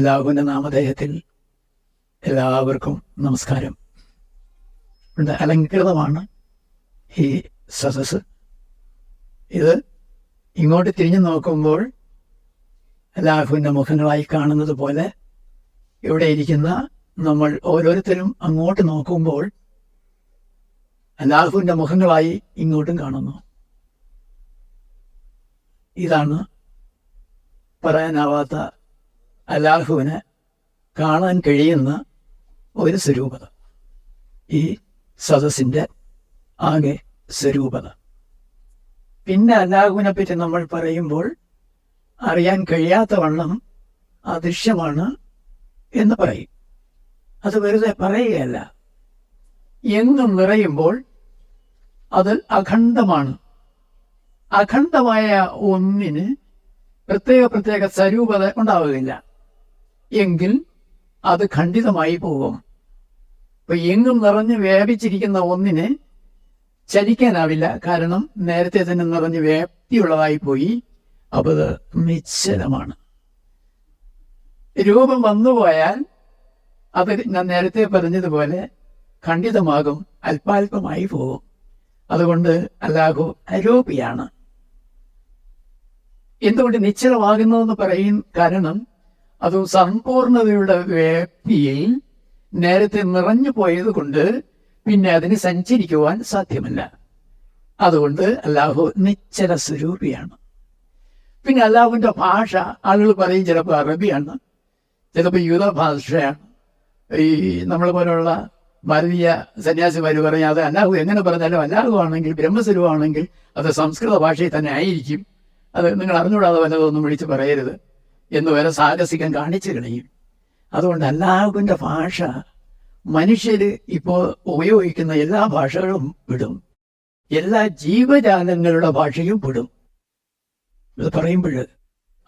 അല്ലാഹുവിന്റെ നാമധേയത്തിൽ എല്ലാവർക്കും നമസ്കാരം. അലങ്കൃതമാണ് ഈ സദസ് ഇത് ഇങ്ങോട്ട് തിരിഞ്ഞു നോക്കുമ്പോൾ അല്ലാഹുവിന്റെ മുഖങ്ങളായി കാണുന്നത് പോലെ ഇവിടെ ഇരിക്കുന്ന നമ്മൾ ഓരോരുത്തരും അങ്ങോട്ട് നോക്കുമ്പോൾ അല്ലാഹുവിന്റെ മുഖങ്ങളായി ഇങ്ങോട്ടും കാണുന്നു. ഇതാണ് പറയാനാവാത്ത അല്ലാഹുവിനെ കാണാൻ കഴിയുന്ന ഒരു സ്വരൂപത. ഈ സദസ്സിന്റെ ആകെ സ്വരൂപത. പിന്നെ അല്ലാഹുവിനെ പറ്റി നമ്മൾ പറയുമ്പോൾ അറിയാൻ കഴിയാത്ത വണ്ണം അദൃശ്യമാണ് എന്ന് പറയും. അത് വെറുതെ പറയുകയല്ല. എന്നും നിറയുമ്പോൾ അത് അഖണ്ഡമാണ്. അഖണ്ഡമായ ഒന്നിന് പ്രത്യേക പ്രത്യേക സ്വരൂപത ഉണ്ടാവുകയില്ല. എങ്കിൽ അത് ഖണ്ഡിതമായി പോകും. ഇപ്പൊ എങ്ങും നിറഞ്ഞു വ്യാപിച്ചിരിക്കുന്ന ഒന്നിന് ചലിക്കാനാവില്ല. കാരണം നേരത്തെ തന്നെ നിറഞ്ഞ് വ്യാപ്തിയുള്ളതായി പോയി. അപ്പോൾ അത് നിശ്ചലമാണ്. രൂപം വന്നുപോയാൽ അത് ഞാൻ നേരത്തെ പറഞ്ഞതുപോലെ ഖണ്ഡിതമാകും അല്പാൽപമായി പോകും. അതുകൊണ്ട് അല്ലാഹു അരൂപിയാണ്. എന്തുകൊണ്ട് നിശ്ചലമാകുന്നതെന്ന് പറയും കാരണം അത് സമ്പൂർണതയുടെ വ്യാപ്തിയിൽ നേരത്തെ നിറഞ്ഞു പോയത് കൊണ്ട് പിന്നെ അതിന് സഞ്ചരിക്കുവാൻ സാധ്യമല്ല. അതുകൊണ്ട് അല്ലാഹു നിശ്ചല സ്വരൂപിയാണ്. പിന്നെ അല്ലാഹുവിന്റെ ഭാഷ ആളുകൾ പറയും ചിലപ്പോൾ അറബിയാണ് ചിലപ്പോൾ യൂത ഭാഷയാണ്. ഈ നമ്മൾ പോലുള്ള ഭാരതീയ സന്യാസിമാർ പറയാം അത് അല്ലാഹു എങ്ങനെ പറഞ്ഞാലും അല്ലാഹു ആണെങ്കിൽ ബ്രഹ്മസ്വരൂപമാണെങ്കിൽ അത് സംസ്കൃത ഭാഷയിൽ തന്നെ ആയിരിക്കും. അത് നിങ്ങൾ അറിഞ്ഞുകൂടാതെ വല്ലതൊന്നും വിളിച്ച് പറയരുത്. എന്ന് വരെ സാഹസികം കാണിച്ചു കളയും. അതുകൊണ്ട് അല്ലാഹുവിന്റെ ഭാഷ മനുഷ്യർ ഇപ്പോൾ ഉപയോഗിക്കുന്ന എല്ലാ ഭാഷകളും വിടും എല്ലാ ജീവജാലങ്ങളുടെ ഭാഷയും വിടും ഇത് പറയുമ്പോൾ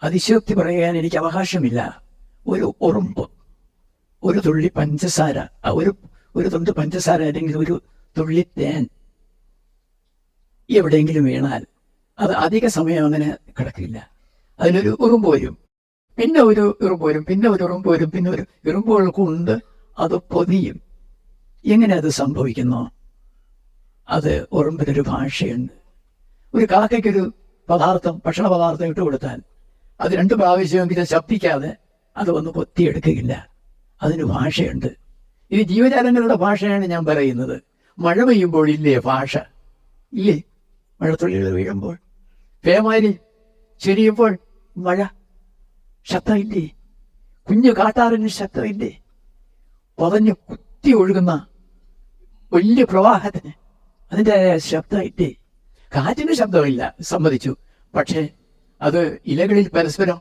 അതിശോക്തി പറയാൻ എനിക്ക് അവകാശമില്ല. ഒരു ഉറുമ്പ് ഒരു തുള്ളി പഞ്ചസാര ഒരു ഒരു തുണ്ട് പഞ്ചസാര അല്ലെങ്കിൽ ഒരു തുള്ളി തേൻ എവിടെയെങ്കിലും വീണാൽ അത് അധിക സമയം അങ്ങനെ കിടക്കില്ല. അതിനൊരു ഉറുമ്പ് വരും. പിന്നെ ഒരു ഇറുമ്പ് വരും പിന്നെ ഒരു ഇറുമ്പ് വരും പിന്നെ ഒരു ഉറുമ്പുകൾ കൊണ്ട് അത് പൊതിയും. എങ്ങനെ അത് സംഭവിക്കുന്നു? അത് ഉറുമ്പിനൊരു ഭാഷയുണ്ട്. ഒരു കാക്കയ്ക്കൊരു പദാർത്ഥം ഭക്ഷണ പദാർത്ഥം ഇട്ട് കൊടുത്താൽ അത് രണ്ട് പ്രാവശ്യമെങ്കിലും ശബ്ദിക്കാതെ അത് വന്ന് കൊത്തിയെടുക്കുകയില്ല അതിന് ഭാഷയുണ്ട്. ഇത് ജീവജാലങ്ങളുടെ ഭാഷയാണ് ഞാൻ പറയുന്നത്. മഴ പെയ്യുമ്പോൾ ഇല്ലേ ഭാഷ? ഇല്ലേ? മഴത്തുള്ളികൾ വീഴുമ്പോൾ. പേമാരി ചെരിയുമ്പോൾ മഴ. ശബ്ദമില്ലേ കുഞ്ഞു കാട്ടാറിന് ശബ്ദമില്ലേ പതഞ്ഞ് കുത്തി ഒഴുകുന്ന വലിയ പ്രവാഹത്തിന് അതിന്റെ ശബ്ദമില്ലേ? കാറ്റിന് ശബ്ദമില്ല സമ്മതിച്ചു. പക്ഷേ അത് ഇലകളിൽ പരസ്പരം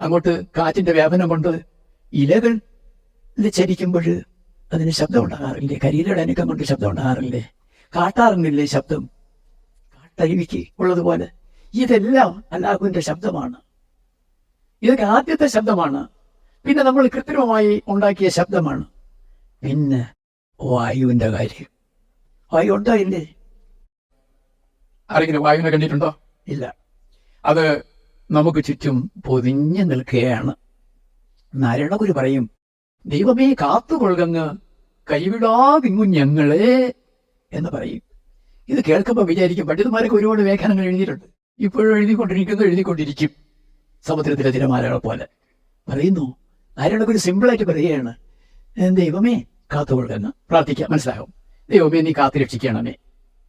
അങ്ങോട്ട് കാറ്റിന്റെ വ്യാപനം കൊണ്ട് ഇലകൾ ചരിക്കുമ്പോൾ അതിന് ശബ്ദം ഉണ്ടാകാറില്ലേ കരിയിലയുടെ അനക്കം കൊണ്ട് ശബ്ദം ഉണ്ടാകാറില്ലേ കാട്ടാറിനില്ലേ ശബ്ദം കാട്ടരുവിക്ക് ഉള്ളതുപോലെ ഇതെല്ലാം അല്ലാഹുവിന്റെ ശബ്ദമാണ്. ഇതൊക്കെ ആദ്യത്തെ ശബ്ദമാണ്. പിന്നെ നമ്മൾ കൃത്രിമമായി ഉണ്ടാക്കിയ ശബ്ദമാണ്. പിന്നെ വായുവിന്റെ കാര്യം. വായു ഉണ്ടോ ഇല്ലേ? ആരെങ്കിലും വായുവിനെ കണ്ടിട്ടുണ്ടോ? ഇല്ല. അത് നമുക്ക് ചുറ്റും പൊതിഞ്ഞു നിൽക്കുകയാണ്. നാരായണഗുരു പറയും ദൈവമേ കാത്തുകൊള്ളുകങ്ങ്. കൈവിടാതിങ്ങു ഞങ്ങളെ. എന്ന് പറയും. ഇത് കേൾക്കുമ്പോൾ വിചാരിക്കും പണ്ഡിതന്മാരൊക്കെ ഒരുപാട് വ്യാഖ്യാനങ്ങൾ എഴുതിയിട്ടുണ്ട്. ഇപ്പോഴും എഴുതിക്കൊണ്ടിരിക്കുന്നു എഴുതിക്കൊണ്ടിരിക്കും. സമുദ്രത്തിലെ തിരമാലകളെ പോലെ. പറയുന്നു നാരായണഗുരു സിമ്പിളായിട്ട് പറയുകയാണ് "ഏ, ദൈവമേ കാത്തുകൊള്ളുകയെന്ന് പ്രാർത്ഥിക്കാം മനസ്സിലാകും ദൈവമേ നീ കാത്തു രക്ഷിക്കണമേ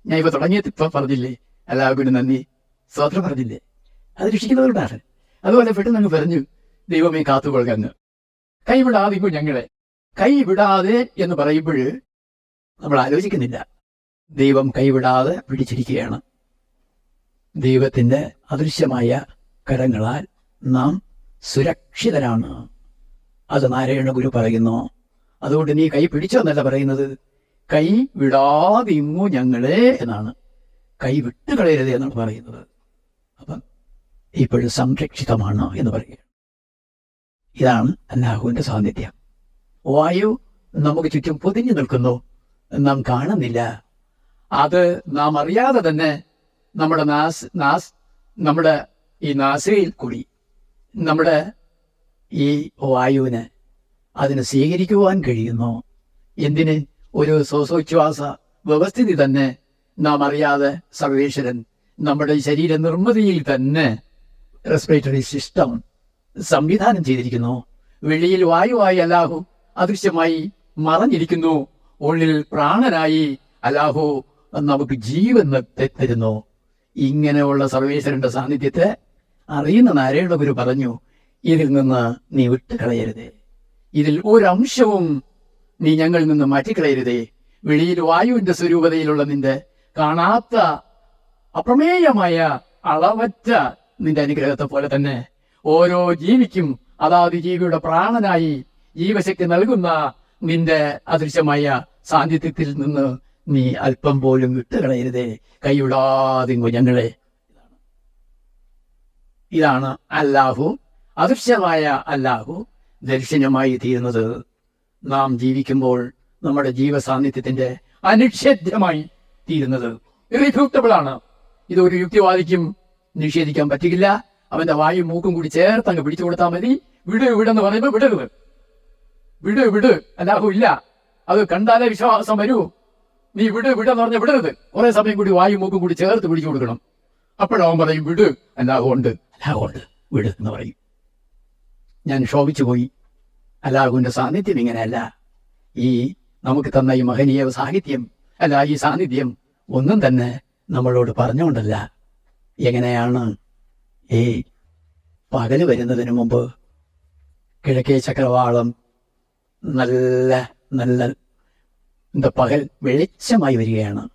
ഞാൻ ഇപ്പൊ തുടങ്ങിയത് ഇപ്പൊ പറഞ്ഞില്ലേ? എല്ലാവർക്കും നന്ദി. സ്വാത്രം പറഞ്ഞില്ലേ? അത് രക്ഷിക്കുന്നവരുണ്ടാണ്. അതുപോലെ പെട്ടെന്ന് അങ്ങ് പറഞ്ഞു ദൈവമേ കാത്തുകൊള്ളുക അങ്ങ് കൈവിടാതെ ഇപ്പോൾ ഞങ്ങളെ. കൈവിടാതെ എന്ന് പറയുമ്പോൾ നമ്മൾ ആലോചിക്കുന്നില്ല. ദൈവം കൈവിടാതെ പിടിച്ചിരിക്കുകയാണ്. ദൈവത്തിന്റെ അദൃശ്യമായ കരങ്ങളാൽ നാം സുരക്ഷിതരാണ്. അത് നാരായണ ഗുരു പറയുന്നു. അതുകൊണ്ട് നീ കൈ പിടിച്ചെന്നല്ല പറയുന്നത്. കൈ വിടാതിങ്ങു ഞങ്ങളെ എന്നാണ്. കൈ വിട്ടു കളയരുത് എന്നാണ് പറയുന്നത്. അപ്പം ഇപ്പോഴും സംരക്ഷിതമാണ് എന്ന് പറയുക. ഇതാണ് അല്ലാഹുവിന്റെ സാന്നിധ്യം. വായു നമുക്ക് ചുറ്റും പൊതിഞ്ഞു നിൽക്കുന്നു. നാം കാണുന്നില്ല. അത് നാം അറിയാതെ തന്നെ നമ്മുടെ നാസ് നാസ് നമ്മുടെ ഈ നാസയിൽ കൂടി നമ്മുടെ ഈ വായുവിന് അതിന് സ്വീകരിക്കുവാൻ കഴിയുന്നു. എന്തിന്? ഒരു ശ്വാസോച്ഛ്വാസ വ്യവസ്ഥിതി തന്നെ നാം അറിയാതെ സർവേശ്വരൻ നമ്മുടെ ശരീര നിർമ്മിതിയിൽ തന്നെ റെസ്പിറേറ്ററി സിസ്റ്റം സംവിധാനം ചെയ്തിരിക്കുന്നു. വെളിയിൽ വായുവായി അല്ലാഹു അദൃശ്യമായി മറഞ്ഞിരിക്കുന്നു. ഉള്ളിൽ പ്രാണനായി അല്ലാഹു നമുക്ക് ജീവൻ തരുന്നു. ഇങ്ങനെയുള്ള സർവേശ്വരന്റെ സാന്നിധ്യത്തെ അറിയുന്ന നാരായണ ഗുരു പറഞ്ഞു ഇതിൽ നിന്ന് നീ വിട്ടുകളയരുതേ. ഇതിൽ ഒരംശവും നീ ഞങ്ങളിൽ നിന്ന് മാറ്റിക്കളയരുതേ. വെളിയിൽ വായുവിന്റെ സ്വരൂപതയിലുള്ള നിന്റെ കാണാത്ത അപ്രമേയമായ അളവറ്റ നിന്റെ അനുഗ്രഹത്തെ പോലെ തന്നെ ഓരോ ജീവിക്കും അതാത് ജീവിയുടെ പ്രാണനായി ജീവശക്തി നൽകുന്ന നിന്റെ അദൃശ്യമായ സാന്നിധ്യത്തിൽ നിന്ന് നീ അല്പം പോലും വിട്ടുകളയരുതേ. കൈവിടാതിങ്ങു ഞങ്ങളെ ഇതാണ് അല്ലാഹു അദൃശ്യമായ അല്ലാഹു ദർശനമായി തീരുന്നത്. നാം ജീവിക്കുമ്പോൾ നമ്മുടെ ജീവസാന്നിധ്യത്തിന്റെ അനിക്ഷേധ്യമായി തീരുന്നത്. ഇറിഫ്യൂട്ടബിൾ ആണ്. ഇത് ഒരു യുക്തിവാദിക്കും നിഷേധിക്കാൻ പറ്റില്ല അവന്റെ വായും മൂക്കും കൂടി ചേർത്ത് അങ്ങ് പിടിച്ചു കൊടുത്താൽ മതി. വിട് വിടെന്ന് പറയുമ്പോൾ വിടരുത്. വിട് വിട്. അല്ലാഹു ഇല്ല. അത് കണ്ടാലേ വിശ്വാസം വരൂ. നീ വിട് വിടെന്ന് പറഞ്ഞ വിടരുത്. കുറെ സമയം കൂടി വായും മൂക്കും കൂടി ചേർത്ത് പിടിച്ചു കൊടുക്കണം. അപ്പോഴവൻ പറയും വിട്. അല്ലാഹു ഉണ്ട്. ഉണ്ട് വിട് എന്ന് പറയും. ഞാൻ ക്ഷോഭിച്ചു പോയി. അല്ലാഹുവിന്റെ സാന്നിധ്യം ഇങ്ങനെയല്ല. ഈ നമുക്ക് തന്ന ഈ മഹനീയ സാഹിത്യം അല്ല ഈ സാന്നിധ്യം ഒന്നും തന്നെ നമ്മളോട് പറഞ്ഞുകൊണ്ടല്ല. എങ്ങനെയാണ്? ഈ പകൽ വരുന്നതിന് മുമ്പ് കിഴക്കേ ചക്രവാളം നല്ല നല്ല എന്താ പകൽ വെളിച്ചമായി വരികയാണ്.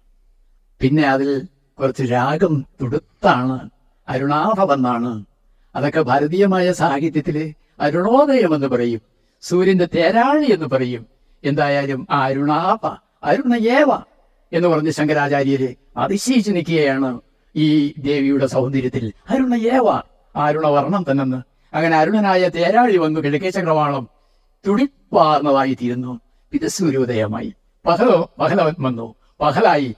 പിന്നെ അതിൽ കുറച്ച് രാഗം തുടുത്താണ്. അരുണാഭമെന്നാണ് അതൊക്കെ ഭാരതീയമായ സാഹിത്യത്തിലെ അരുണോദയം എന്ന് പറയും. സൂര്യന്റെ തേരാഴി എന്ന് പറയും. എന്തായാലും ആ അരുണാഭ അരുണയേവ എന്ന് പറഞ്ഞ് ശങ്കരാചാര്യര് അതിശയിച്ചു നിൽക്കുകയാണ് ഈ ദേവിയുടെ സൗന്ദര്യത്തിൽ. അരുണയേവ അരുണവർണം തന്നെന്ന്. തന്നെ അങ്ങനെ അരുണനായ തേരാഴി വന്നു കിഴക്കേ ചക്രവാളം തുടിപ്പാർന്നതായി തീരുന്നു. ഇത് സൂര്യോദയമായി. പഹലോ പഹലവൻ വന്നു. പഹലായി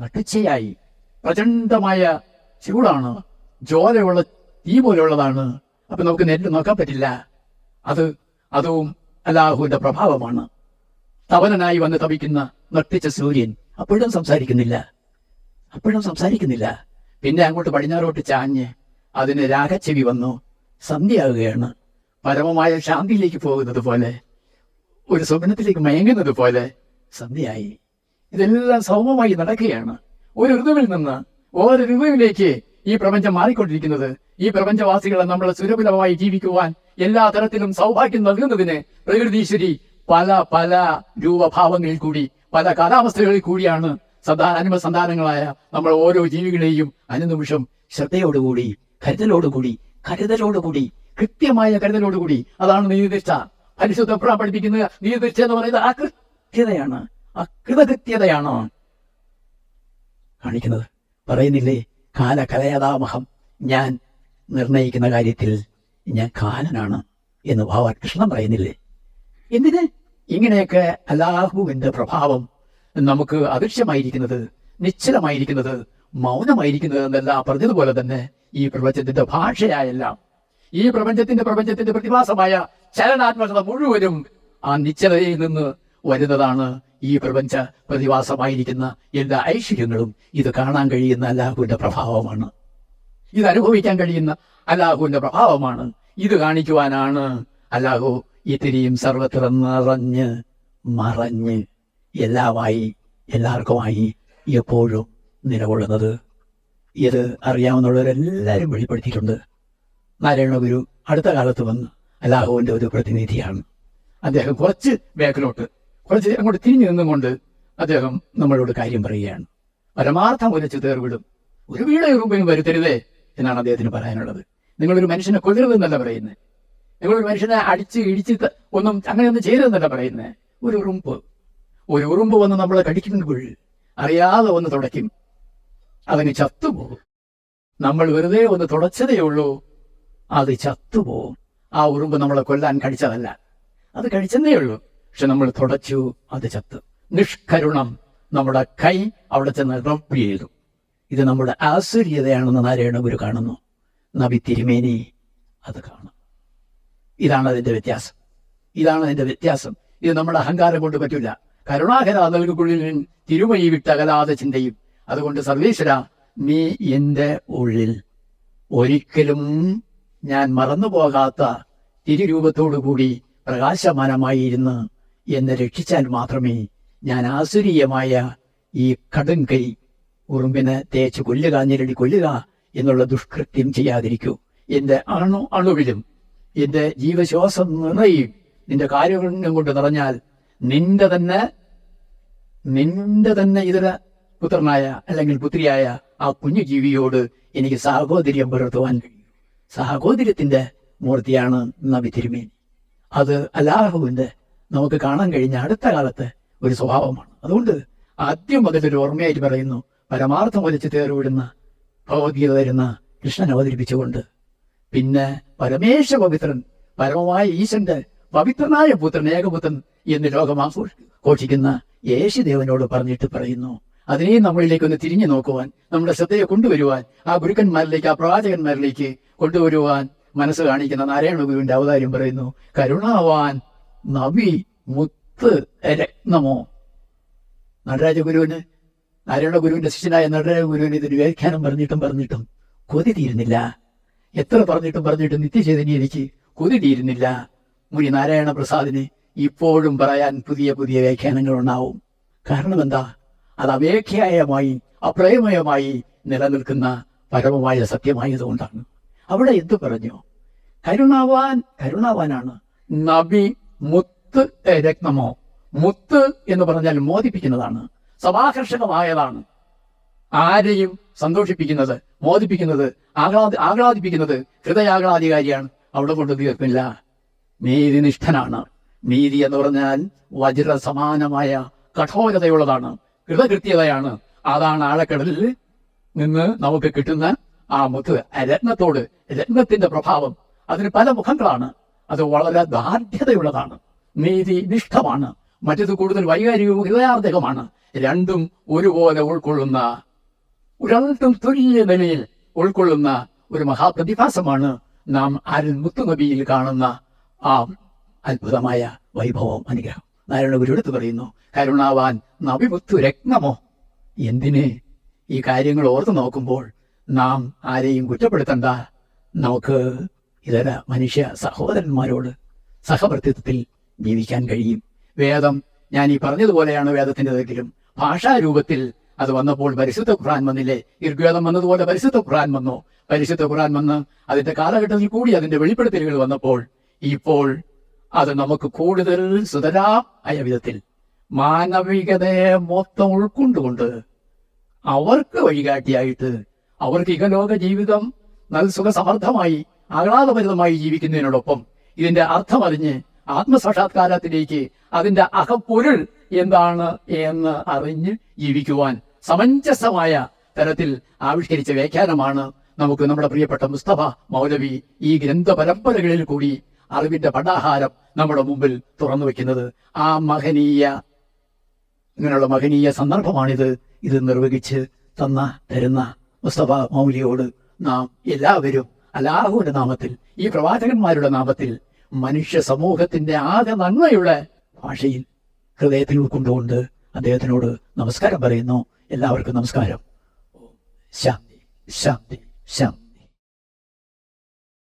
നട്ടുച്ചയായി. പ്രചണ്ഡമായ ചൂടാണ്. ജ്വാലയുള്ള തീ പോലെയുള്ളതാണ്. അപ്പൊ നമുക്ക് നേരിട്ട് നോക്കാൻ പറ്റില്ല. അത് അതും അല്ലാഹുവിന്റെ പ്രഭാവമാണ്. തവനനായി വന്ന് തപിക്കുന്ന നട്ടിച്ച സൂര്യൻ അപ്പോഴും സംസാരിക്കുന്നില്ല. അപ്പോഴും സംസാരിക്കുന്നില്ല. പിന്നെ അങ്ങോട്ട് പടിഞ്ഞാറോട്ട് ചാഞ്ഞ് അതിന് രാഗച്ചെവി വന്നു. സന്ധ്യയാകുകയാണ് പരമമായ ശാന്തിയിലേക്ക് പോകുന്നത് പോലെ ഒരു സ്വപ്നത്തിലേക്ക് മയങ്ങുന്നത് പോലെ സന്ധ്യയായി. ഇതെല്ലാം സൗമ്യമായി നടക്കുകയാണ്. ഒരു ഋതുവിൽ നിന്ന് ഓരോ ഋതുവിലേക്ക് ഈ പ്രപഞ്ചം മാറിക്കൊണ്ടിരിക്കുന്നത്. ഈ പ്രപഞ്ചവാസികളെ നമ്മൾ സുരഭിലമായി ജീവിക്കുവാൻ എല്ലാ തരത്തിലും സൗഭാഗ്യം നൽകുന്നതിന് പ്രകൃതീശ്വരി പല പല രൂപഭാവങ്ങളിൽ കൂടി പല കാലാവസ്ഥകളിൽ കൂടിയാണ് സന്താന അനിമ സന്താനങ്ങളായ നമ്മൾ ഓരോ ജീവികളെയും അനുനിമിഷം ശ്രദ്ധയോടുകൂടി കരുതലോടുകൂടി കരുതലോടുകൂടി കൃത്യമായ കരുതലോടുകൂടി. അതാണ് നീതിഷ്ഠ പരിശുദ്ധ പഠിപ്പിക്കുന്ന നീതിഷ്ഠ എന്ന് പറയുന്നത് അകൃത്യതയാണ്. അകൃതകൃത്യതയാണ് കാണിക്കുന്നത്. പറയുന്നില്ലേ? കാലകലയതാമഹം. ഞാൻ നിർണയിക്കുന്ന കാര്യത്തിൽ ഞാൻ കാലനാണ് എന്ന് ഭഗവാൻ കൃഷ്ണൻ പറയുന്നില്ലേ? എന്തിന്? ഇങ്ങനെയൊക്കെ അല്ലാഹുവിന്റെ പ്രഭാവം നമുക്ക് അദൃശ്യമായിരിക്കുന്നത് നിശ്ചലമായിരിക്കുന്നത് മൗനമായിരിക്കുന്നത് എന്നെല്ലാം പറഞ്ഞതുപോലെ തന്നെ ഈ പ്രപഞ്ചത്തിന്റെ ഭാഷയായെല്ലാം ഈ പ്രപഞ്ചത്തിന്റെ പ്രപഞ്ചത്തിന്റെ പ്രതിഭാസമായ ചലനാത്മകത മുഴുവനും ആ നിശ്ചലതയിൽ നിന്ന് വരുന്നതാണ് ഈ പ്രപഞ്ച പ്രതിവാസമായിരിക്കുന്ന എല്ലാ ഐശ്വര്യങ്ങളും ഇത് കാണാൻ കഴിയുന്ന അല്ലാഹുവിന്റെ പ്രഭാവമാണ്. ഇത് അനുഭവിക്കാൻ കഴിയുന്ന അല്ലാഹുവിന്റെ പ്രഭാവമാണ്. ഇത് കാണിക്കുവാനാണ് അല്ലാഹു ഇത്തിരിയും സർവത്ര നിറഞ്ഞ് മറഞ്ഞ് എല്ലാമായി എല്ലാവർക്കുമായി എപ്പോഴും നിലകൊള്ളുന്നത്. ഇത് അറിയാവുന്നവരെല്ലാവരും വെളിപ്പെടുത്തിയിട്ടുണ്ട്. നാരായണ ഗുരു അടുത്ത കാലത്ത് വന്ന് അല്ലാഹുവിന്റെ ഒരു പ്രതിനിധിയാണ്. അദ്ദേഹം കുറച്ച് ബാക്കിലോട്ട് കുറച്ച് അങ്ങോട്ട് തിരിഞ്ഞു നിന്നുകൊണ്ട് അദ്ദേഹം നമ്മളോട് കാര്യം പറയുകയാണ്. പരമാർത്ഥം ഉരച്ച് തേർവിടും ഒരു രൂപയും വരുത്തരുതേ എന്നാണ് അദ്ദേഹത്തിന് പറയാനുള്ളത്. നിങ്ങളൊരു മനുഷ്യനെ കൊല്ലരുതെന്നല്ല പറയുന്നത് നിങ്ങളൊരു മനുഷ്യനെ അടിച്ച് ഇടിച്ച് ഒന്നും അങ്ങനെയൊന്നും ചെയ്യരുതെന്നല്ല പറയുന്നത് ഒരു ഉറുമ്പ്. ഒരു ഉറുമ്പ് വന്ന് നമ്മളെ കടിക്കുമ്പോൾ അറിയാതെ ഒന്ന് തുടയ്ക്കും. അതിന് ചത്തുപോകും. നമ്മൾ വെറുതെ ഒന്ന് തുടച്ചതേ ഉള്ളൂ. അത് ചത്തുപോകും. ആ ഉറുമ്പ് നമ്മളെ കൊല്ലാൻ കടിച്ചതല്ല. അത് കഴിച്ചെന്നേ ഉള്ളൂ. പക്ഷെ നമ്മൾ തുടച്ചു അത് ചത്തു. നിഷ്കരുണം നമ്മുടെ കൈ അവിടെ ചെന്ന് റബ്ബ് ചെയ്തു. ഇത് നമ്മുടെ ആസുര്യതയാണെന്ന് നാരായണ ഗുരു കാണുന്നു. നബി തിരുമേനി അത് കാണും. ഇതാണ് അതിന്റെ വ്യത്യാസം. ഇതാണ് അതിന്റെ വ്യത്യാസം. ഇത് നമ്മുടെ അഹങ്കാരം കൊണ്ട് പറ്റില്ല കരുണാകര നൽകുകുള്ളിൽ തിരുമയി വിട്ടകലാതെ ചിന്തയും. അതുകൊണ്ട് സർവേശ്വര നീ എന്റെ ഉള്ളിൽ ഒരിക്കലും ഞാൻ മറന്നു പോകാത്ത തിരുരൂപത്തോടു കൂടി പ്രകാശമാനമായിരുന്ന് എന്നെ രക്ഷിച്ചാൽ മാത്രമേ ഞാൻ ആസുരീയമായ ഈ കടും കൈ ഉറുമ്പിനെ തേച്ച് കൊല്ലുക ഞെരടി കൊല്ലുക എന്നുള്ള ദുഷ്കൃത്യം ചെയ്യാതിരിക്കൂ. എന്റെ അണു അണുവിലും എന്റെ ജീവശ്വാസം നിറയും. നിന്റെ കാര്യങ്ങളും കൊണ്ട് നിറഞ്ഞാൽ നിന്റെ തന്നെ നിന്റെ തന്നെ ഇതര പുത്രനായ അല്ലെങ്കിൽ പുത്രിയായ ആ കുഞ്ഞു ജീവിയോട് എനിക്ക് സാഹോദര്യം പുലർത്തുവാൻ കഴിയും. സാഹോദര്യത്തിന്റെ മൂർത്തിയാണ് നബി തിരുമേനി. അത് അല്ലാഹുവിന്റെ നമുക്ക് കാണാൻ കഴിഞ്ഞ അടുത്ത കാലത്ത് ഒരു സ്വഭാവമാണ്. അതുകൊണ്ട് ആദ്യം മുതൽ ഒരു ഓർമ്മയായിട്ട് പറയുന്നു പരമാർത്ഥം വലിച്ചു തേറിവിടുന്ന ഭഗവത്ഗീത തരുന്ന കൃഷ്ണൻ അവതരിപ്പിച്ചുകൊണ്ട്. പിന്നെ പരമേശ്വര പവിത്രൻ പരമമായ ഈശന്റെ പവിത്രനായ പുത്രൻ ഏകപുത്രൻ എന്ന് ലോകം ആഘോഷിക്കുന്ന യേശുദേവനോട് പറഞ്ഞിട്ട് പറയുന്നു അതിനെയും നമ്മളിലേക്ക് ഒന്ന് തിരിഞ്ഞു നോക്കുവാൻ നമ്മുടെ ശ്രദ്ധയെ കൊണ്ടുവരുവാൻ ആ ഗുരുക്കന്മാരിലേക്ക് ആ പ്രവാചകന്മാരിലേക്ക് കൊണ്ടുവരുവാൻ മനസ്സ് കാണിക്കുന്ന നാരായണ ഗുരുവിന്റെ അവതാരം പറയുന്നു കരുണാവാൻ നബി മുത്ത് രത്നമോ? നടരാജ ഗുരുവിന് നാരായണ ഗുരുവിന്റെ ശിഷ്യനായ നടരാജ ഗുരുവിന് ഇതിന് വ്യാഖ്യാനം പറഞ്ഞിട്ടും പറഞ്ഞിട്ടും കൊതി തീരുന്നില്ല. എത്ര പറഞ്ഞിട്ടും പറഞ്ഞിട്ടും നിത്യചേതനി എനിക്ക് കൊതി തീരുന്നില്ല. മുനി നാരായണ പ്രസാദിന് ഇപ്പോഴും പറയാൻ പുതിയ പുതിയ വ്യാഖ്യാനങ്ങൾ ഉണ്ടാവും കാരണം എന്താ? അത് അവേഖ്യായമായി അപ്രയമയമായി നിലനിൽക്കുന്ന പരമമായ സത്യമായതുകൊണ്ടാണ്. അവിടെ എന്തു പറഞ്ഞു? കരുണാവാൻ കരുണാവാനാണ് നബി മുത്ത് രത്നമോ മുത്ത് എന്ന് പറഞ്ഞാൽ മോദിപ്പിക്കുന്നതാണ്. സഭാകർഷകമായതാണ്. ആരെയും സന്തോഷിപ്പിക്കുന്നത് മോദിപ്പിക്കുന്നത് ആഹ്ലാദ ആഹ്ലാദിപ്പിക്കുന്നത് ഹൃദയാഹ്ലാദികാരിയാണ്. അവിടെ കൊണ്ട് തീർപ്പില്ല. നീതിനിഷ്ഠനാണ്. നീതി എന്ന് പറഞ്ഞാൽ വജ്ര സമാനമായ കഠോരതയുള്ളതാണ്. കൃതകൃത്യതയാണ്. അതാണ് ആഴക്കടലിൽ നിന്ന് നമുക്ക് കിട്ടുന്ന ആ മുത്ത് രത്നത്തോട് രത്നത്തിന്റെ പ്രഭാവം. അതിന് പല മുഖങ്ങളാണ്. അത് വളരെ ദാർഢ്യതയുള്ളതാണ്. നീതി നിഷ്ഠമാണ്. മറ്റത് കൂടുതൽ വൈകാരികവും ഹൃദയാർദ്ദകമാണ് രണ്ടും ഒരുപോലെ ഉൾക്കൊള്ളുന്ന രണ്ടും തുല്യ നിലയിൽ ഉൾക്കൊള്ളുന്ന ഒരു മഹാപ്രതിഭാസമാണ് നാം അരുൺ മുത്തുനബിയിൽ കാണുന്ന ആ അത്ഭുതമായ വൈഭവം അനുഗ്രഹം. നാരായണ ഗുരു എടുത്തു പറയുന്നു കരുണാവാൻ നബിമുത്തു രത്നമോ? എന്തിനെ? ഈ കാര്യങ്ങൾ ഓർത്തു നോക്കുമ്പോൾ നാം ആരെയും കുറ്റപ്പെടുത്തണ്ട. നമുക്ക് ഇതര മനുഷ്യ സഹോദരന്മാരോട് സഹവർത്തിത്വത്തിൽ ജീവിക്കാൻ കഴിയും. വേദം ഞാൻ ഈ പറഞ്ഞതുപോലെയാണ് വേദത്തിന്റെതെങ്കിലും ഭാഷാരൂപത്തിൽ അത് വന്നപ്പോൾ പരിശുദ്ധ ഖുർആൻ വന്നില്ലേ? ഇർഗ്വേദം വന്നതുപോലെ പരിശുദ്ധ ഖുർആൻ വന്നു? പരിശുദ്ധ ഖുർആൻ വന്ന് അതിന്റെ കാലഘട്ടത്തിൽ കൂടി അതിന്റെ വെളിപ്പെടുത്തലുകൾ വന്നപ്പോൾ ഇപ്പോൾ അത് നമുക്ക് കൂടുതൽ സുതരായ വിധത്തിൽ മാനവികതയെ മൊത്തം ഉൾക്കൊണ്ടുകൊണ്ട് അവർക്ക് വഴികാട്ടിയായിട്ട് അവർക്ക് ഇഹലോക ജീവിതം നൽ സുഖസമർത്ഥമായി ആഹ്ലാദഭരിതമായി ജീവിക്കുന്നതിനോടൊപ്പം ഇതിന്റെ അർത്ഥമറിഞ്ഞ് ആത്മസാക്ഷാത്കാരത്തിലേക്ക് അതിന്റെ അകപ്പൊരുൾ എന്താണ് എന്ന് അറിഞ്ഞ് ജീവിക്കുവാൻ സമഞ്ജസമായ തരത്തിൽ ആവിഷ്കരിച്ച വ്യാഖ്യാനമാണ് നമുക്ക് നമ്മുടെ പ്രിയപ്പെട്ട മുസ്തഫ മൗലവി ഈ ഗ്രന്ഥ പരമ്പരകളിൽ കൂടി അറിവിന്റെ പടാഹാരം നമ്മുടെ മുമ്പിൽ തുറന്നു വെക്കുന്നത്. ആ മഹനീയ ഇങ്ങനെയുള്ള മഹനീയ സന്ദർഭമാണിത്. ഇത് നിർവഹിച്ച് തന്ന തരുന്ന മുസ്തഫ മൗലിയോട് നാം എല്ലാവരും അല്ലാഹുവിന്റെ നാമത്തിൽ ഈ പ്രവാചകന്മാരുടെ നാമത്തിൽ മനുഷ്യ സമൂഹത്തിന്റെ ആകെ നന്മയുടെ ഭാഷയിൽ ഹൃദയത്തിൽ ഉൾക്കൊണ്ടുകൊണ്ട് അദ്ദേഹത്തിനോട് നമസ്കാരം പറയുന്നു. എല്ലാവർക്കും നമസ്കാരം. ശാന്തി ശാന്തി ശാന്തി.